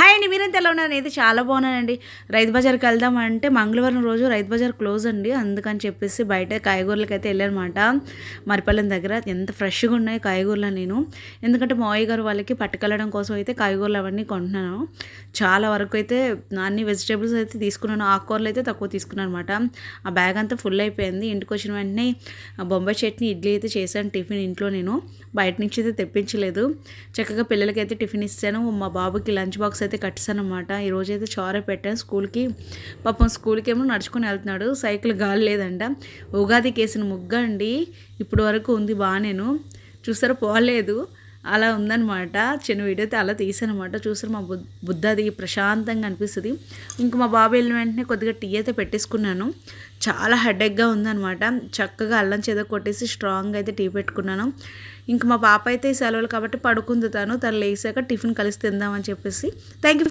Hi అండి మీరంతా ఎలా ఉన్నారు? అయితే చాలా బాగున్నానండి. రైతు బజార్కి వెళ్దాం అంటే మంగళవారం రోజు రైతు బజార్ క్లోజ్ అండి. అందుకని చెప్పేసి బయట కాయగూరలకి అయితే వెళ్ళానమాట. మరిపల్లెం దగ్గర ఎంత ఫ్రెష్గా ఉన్నాయి కాయగూరలు నేను. ఎందుకంటే మావయ్య గారు వాళ్ళకి పట్టుకెళ్ళడం కోసం అయితే కాయగూరలు అవన్నీ కొంటున్నాను. చాలా వరకు అయితే అన్ని వెజిటేబుల్స్ అయితే తీసుకున్నాను. ఆకుకూరలు అయితే తక్కువ తీసుకున్నాను అనమాట. ఆ బ్యాగ్ అంతా ఫుల్ అయిపోయింది. ఇంటికి వచ్చిన వెంటనే ఆ బొంబాయి చట్నీ ఇడ్లీ అయితే చేశాను టిఫిన్ ఇంట్లో నేను. బయట నుంచి అయితే తెప్పించలేదు. చక్కగా పిల్లలకి అయితే టిఫిన్ ఇస్తాను మా బాబుకి లంచ్ బాక్స్ అయితే అయితే అనమాట ఈరోజు అయితే చారే పెట్టాను. స్కూల్కి పాపం స్కూల్కి ఏమో నడుచుకొని వెళ్తున్నాడు. సైకిల్ గాలి లేదంట. ఉగాదికి వేసిన ముగ్గ అండి ఇప్పుడు వరకు ఉంది బాగా నేను చూసారా పోలేదు అలా ఉందన్నమాట. చిన్న వీడియో అయితే అలా తీసాను అనమాట చూసారు మా బుద్ధ బుద్ధది ప్రశాంతంగా అనిపిస్తుంది. ఇంక మా బాబు వెళ్ళిన వెంటనే కొద్దిగా టీ అయితే పెట్టేసుకున్నాను. చాలా హెడేక్గా ఉందన్నమాట. చక్కగా అల్లం చేద కొట్టేసి స్ట్రాంగ్ అయితే టీ పెట్టుకున్నాను. ఇంక మా పాప అయితే సెలవులు కాబట్టి పడుకుంది తను. తను లేసాక టిఫిన్ కలిసి తిందామని చెప్పేసి. Thank you